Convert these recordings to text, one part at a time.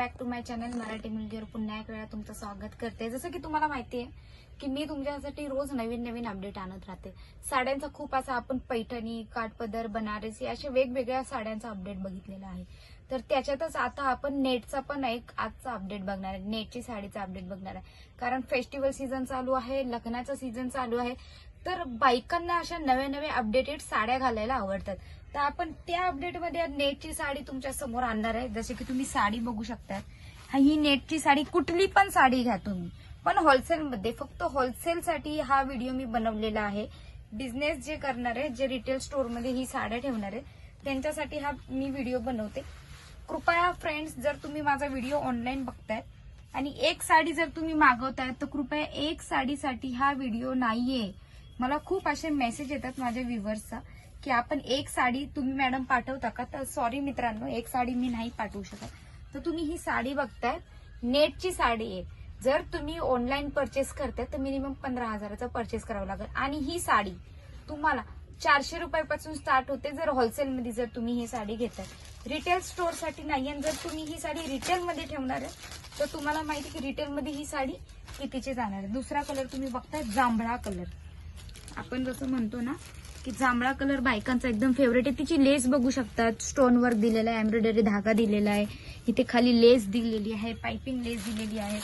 माय channel Marathi मुलगीवर पुन्हा एक वेळा तुमचं स्वागत करते. जसं की तुम्हाला माहिती आहे की मी तुमच्यासाठी रोज नवीन नवीन अपडेट आणत राहते. साड्यांचा खूप असा आपण पैठणी काठपदर बनारसी अशा वेगवेगळ्या साड्यांचा अपडेट बघितलेला आहे. तर त्याच्यातच आता आपण नेटचा पण एक आजचा अपडेट बघणार आहे. नेटची साडीचा अपडेट बघणार आहे. कारण फेस्टिवल सीझन चालू आहे लग्नाचं सीझन चालू आहे. तर बायकांना अशा नव्या नव्या अपडेटेड साड्या घालायला आवडतात. तर आपण त्या अपडेटमध्ये नेटची साडी तुमच्यासमोर आणणार आहे. जसे की तुम्ही साडी बघू शकता ही नेटची साडी कुठली पण साडी घ्या तुम्ही. पण होलसेलमध्ये फक्त होलसेलसाठी हा व्हिडिओ मी बनवलेला आहे. बिझनेस जे करणार आहे जे रिटेल स्टोअरमध्ये ही साड्या ठेवणार आहे त्यांच्यासाठी हा मी व्हिडिओ बनवते. कृपया फ्रेंड्स जर तुम्ही माझा व्हिडिओ ऑनलाईन बघताय आणि एक साडी जर तुम्ही मागवताय तर कृपया एक साडीसाठी हा व्हिडिओ नाहीये. मला खूप असे मेसेज येतात माझ्या व्ह्युअर्सचा की आपण एक साडी तुम्ही मॅडम पाठवता का? तर सॉरी मित्रांनो एक साडी मी नाही पाठवू शकत. तर तुम्ही ही साडी बघताय नेटची साडी आहे. जर तुम्ही ऑनलाईन परचेस करताय तर मिनिमम पंधरा हजाराचा परचेस करावं लागेल. आणि ही साडी तुम्हाला चारशे रुपयापासून स्टार्ट होते जर होलसेलमध्ये जर तुम्ही ही साडी घेताय. रिटेल स्टोअरसाठी नाही आणि जर तुम्ही ही साडी रिटेलमध्ये ठेवणार आहे तर तुम्हाला माहिती की रिटेलमध्ये ही साडी कितीची जाणार आहे. दुसरा कलर तुम्ही बघताय जांभळा कलर आपण जसं म्हणतो ना की जांभळा कलर बायकांचा एकदम फेवरेट आहे. तिची लेस बघू शकतात. स्टोन वर्क दिलेला आहे एम्ब्रॉयडरी धागा दिलेला आहे. इथे खाली लेस दिलेली आहे पाइपिंग लेस दिलेली आहे.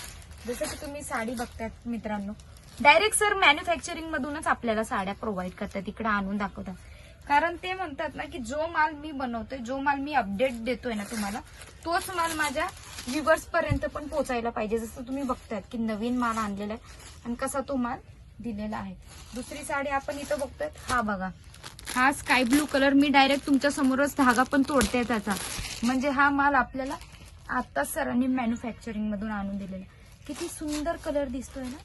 जसं की तुम्ही साडी बघतात मित्रांनो. डायरेक्ट सर मॅन्युफॅक्चरिंग मधूनच आपल्याला साड्या प्रोव्हाइड करतात. इकडे आणून दाखवतात. कारण ते म्हणतात ना की जो माल मी बनवतोय जो माल मी अपडेट देतोय ना तुम्हाला तोच माल माझ्या व्ह्युअर्स पर्यंत पण पोहोचायला पाहिजे. जसं तुम्ही बघतात की नवीन माल आणलेला आहे. आणि कसा तो माल दिलेला आहे. दुसरी साडी आपण इथं बघतोय. हा बघा. हा स्काय ब्लू कलर मी डायरेक्ट तुमच्या समोरच धागा पण तोडते त्याचा. म्हणजे हा माल आपल्याला आता सरांनी मॅन्युफॅक्चरिंग मधून आणून दिलेला. किती सुंदर कलर दिसतोय ना?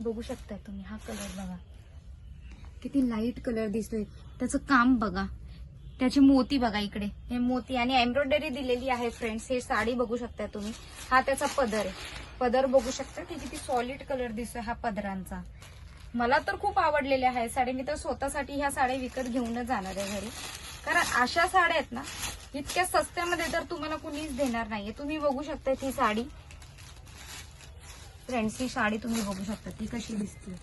बघू शकताय तुम्ही. हा कलर बघा. किती लाइट कलर दिसतोय. त्याचं काम बघा. त्याचे मोती बघा इकडे. हे मोती आणि एम्ब्रॉयडरी दिलेली आहे फ्रेंड्स हे साडी बघू शकता तुम्ही. हा त्याचा पदर आहे. पदर बघू शकता की किती सॉलिड कलर दिसतोय हा पदरांचा. मला तर खूप आवडलेल्या आहे साडी मी तर स्वतःसाठी ह्या साड्या विकत घेऊनच जाणार आहे घरी. कारण अशा साड्या आहेत ना इतक्या सस्त्यामध्ये तर तुम्हाला कुणीच देणार नाहीये. तुम्ही बघू शकता ती साडी. फ्रेंड्स ही साडी तुम्ही बघू शकता ती कशी दिसते.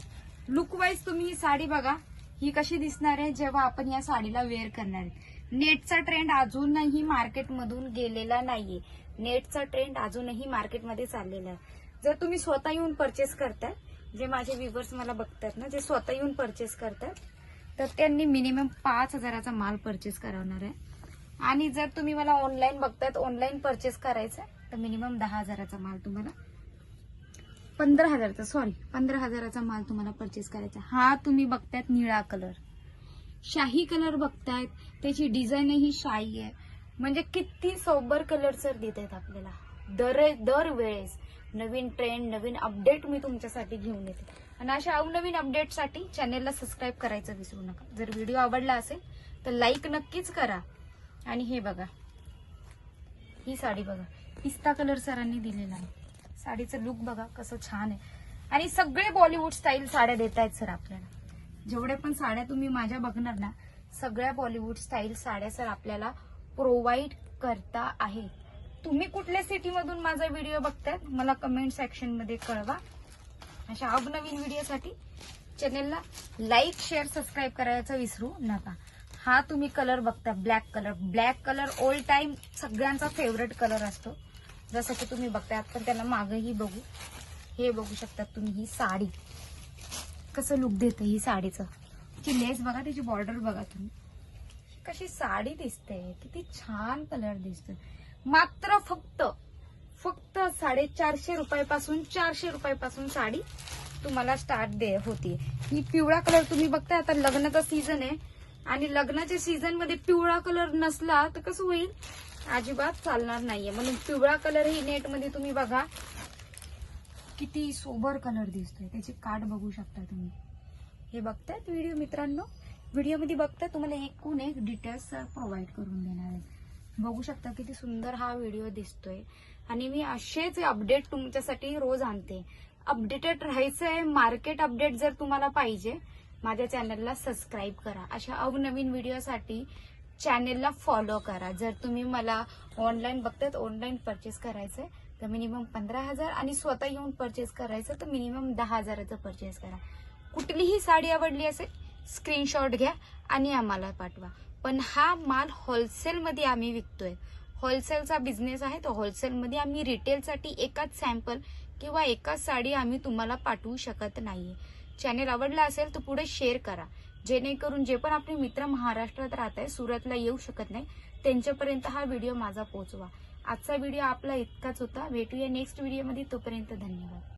लुक वाईज तुम्ही ही साडी बघा ही कशी दिसणार आहे जेव्हा आपण या साडीला वेअर करणार आहे. नेटचा ट्रेंड अजूनही मार्केटमधून गेलेला नाहीये. नेटचा ट्रेंड अजूनही मार्केटमध्ये चाललेला आहे. जर तुम्ही स्वतः येऊन परचेस करताय जे माझे व्ह्युअर्स मला बघतात ना जे स्वतः येऊन परचेस करतात तर त्यांनी मिनिमम पाच हजाराचा माल परचेस करवणार आहे. आणि जर तुम्ही मला ऑनलाईन बघतात ऑनलाईन परचेस करायचं आहे, तर मिनिमम दहा हजाराचा माल तुम्हाला पंधरा हजाराचा सॉरी पंधरा हजाराचा माल तुम्हाला परचेस करायचा हा तुम्ही बघतायत निळा कलर शाही कलर बघतायत त्याची डिझाईनही शाही आहे. म्हणजे किती सोबर कलर सर देत आहेत आपल्याला. दर दर वेळेस नवीन ट्रेंड नवीन अपडेट मी तुमच्यासाठी घेऊन येते. आणि अशा नवीन अपडेटसाठी चॅनेलला सबस्क्राईब करायचं विसरू नका. जर व्हिडिओ आवडला असेल तर लाईक नक्कीच करा. आणि हे बघा. ही साडी बघा. पिस्ता कलर सरांनी दिलेला आहे. साडीचं लुक बघा कसं छान आहे. आणि सगळे बॉलिवूड स्टाईल साड्या देत आहेत सर आपल्याला. जेवढे पण साड्या तुम्ही माझ्या बघणार ना सगळ्या बॉलिवूड स्टाईल साड्या सर आपल्याला प्रोव्हाइड करता आहे. तुम्ही कुठल्या सिटीमधून माझा व्हिडिओ बघताय मला कमेंट सेक्शनमध्ये कळवा. अशा अवनवीन व्हिडिओसाठी चॅनेलला लाईक शेअर सबस्क्राईब करायचं विसरू नका. हा तुम्ही कलर बघता black colour black colour all time सगळ्यांचा फेवरेट कलर असतो. जसं की तुम्ही बघताय आपण त्याला मागही बघू. हे बघू शकतात तुम्ही ही साडी. कसं लुक देतं ही साडीचं? ती लेस बघा त्याची बॉर्डर बघा तुम्ही. कशी साडी दिसते किती छान कलर दिसतोय. मात्र फक्त फक्त साडेचारशे रुपयापासून चारशे रुपयापासून साडी तुम्हाला स्टार्ट दे होती. ही पिवळा कलर तुम्ही बघताय आता लग्नाचा सीझन आहे. आणि लग्नाच्या सीझनमध्ये पिवळा कलर नसला तर कसं होईल? अजिबात चालणार नाहीये. म्हणून पिवळा कलर ही नेटमध्ये तुम्ही बघा. किती सोबर कलर दिसतोय. त्याची कार्ड बघू शकता तुम्ही. हे बघतायत व्हिडिओ मित्रांनो? व्हिडिओमध्ये बघताय तुम्हाला एकूण एक डिटेल्स प्रोव्हाइड करून देणार आहे. बघू शकता किती सुंदर हा व्हिडिओ दिसतोय. आणि मी असेच अपडेट तुमच्यासाठी रोज आणते. अपडेटेड राहायचंय मार्केट अपडेट जर तुम्हाला पाहिजे माझ्या चॅनलला सबस्क्राईब करा. अशा अवनवीन व्हिडिओसाठी चॅनेलला फॉलो करा. जर तुम्ही मला ऑनलाईन बघतात ऑनलाईन परचेस करायचंय तर मिनिमम पंधरा हजार आणि स्वतः येऊन परचेस करायचं तर मिनिमम दहा हजाराचं परचेस करा. कुठलीही साडी आवडली असेल स्क्रीनशॉट घ्या आणि आम्हाला पाठवा. पण हा माल होलसेलमध्ये आम्ही विकतोय. होलसेलचा बिझनेस आहे तो होलसेलमध्ये आम्ही रिटेलसाठी एकाच सॅम्पल किंवा एकाच साडी आम्ही तुम्हाला पाठवू शकत नाहीये. चॅनेल आवडला असेल तर पुढे शेअर करा. जेणेकरून जे पण आपले मित्र महाराष्ट्रात राहत आहे सुरतला येऊ शकत नाही त्यांच्यापर्यंत हा व्हिडिओ माझा पोहोचवा. आजचा व्हिडिओ आपला इतकाच होता. भेटूया नेक्स्ट व्हिडिओमध्ये तोपर्यंत धन्यवाद.